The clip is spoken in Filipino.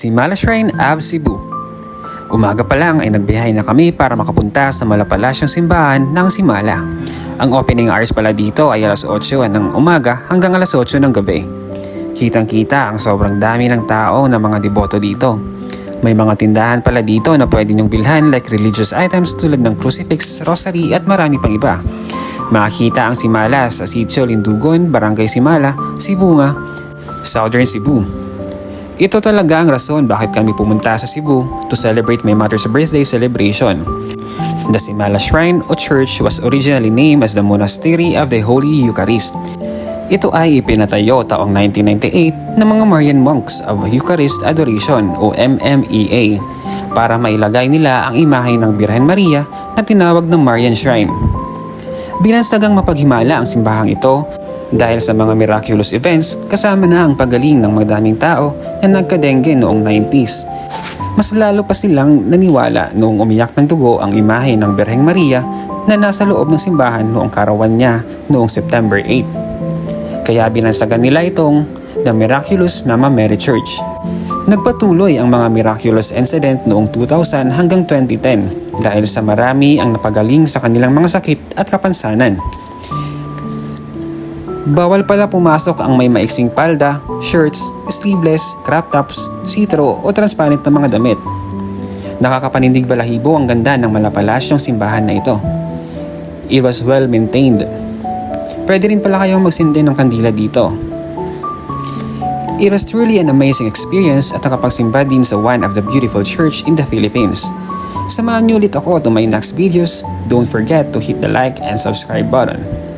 Simala Shrine, Ab Cebu. Umaga pa lang ay nagbiyahe na kami para makapunta sa malapalasyong simbahan ng Simala. Ang opening hours pala dito ay alas 8 ng umaga hanggang alas 8 ng gabi. Kitang kita ang sobrang dami ng tao na mga deboto dito. May mga tindahan pala dito na pwede niyong bilhan like religious items tulad ng crucifix, rosary at marami pang iba. Makikita ang Simala sa Sitio Lindugon, Barangay Simala, Sibunga, Southern Cebu. Ito talaga ang rason bakit kami pumunta sa Cebu to celebrate my mother's birthday celebration. The Simala Shrine o Church was originally named as the Monastery of the Holy Eucharist. Ito ay ipinatayo taong 1998 ng mga Marian monks of Eucharist Adoration o MMEA para mailagay nila ang imahe ng Birhen Maria na tinawag ng Marian Shrine. Binansagang mapaghimala ang simbahang ito dahil sa mga miraculous events kasama na ang pagaling ng madaming tao na nagkadengge noong 90s. Mas lalo pa silang naniwala noong umiyak ng dugo ang imahe ng Birheng Maria na nasa loob ng simbahan noong karawan niya noong September 8. Kaya binansagan nila itong The Miraculous Mama Mary Church. Nagpatuloy ang mga miraculous incident noong 2000 hanggang 2010 dahil sa marami ang napagaling sa kanilang mga sakit at kapansanan. Bawal pala pumasok ang may maiksing palda, shirts, sleeveless, crop tops, sitro o transparent na mga damit. Nakakapanindig balahibo ang ganda ng malapalasyong simbahan na ito. It was well maintained. Pwede rin pala kayong magsindi ng kandila dito. It was truly an amazing experience at nakapagsimba din sa one of the beautiful church in the Philippines. Samahan niyo ulit ako to my next videos. Don't forget to hit the like and subscribe button.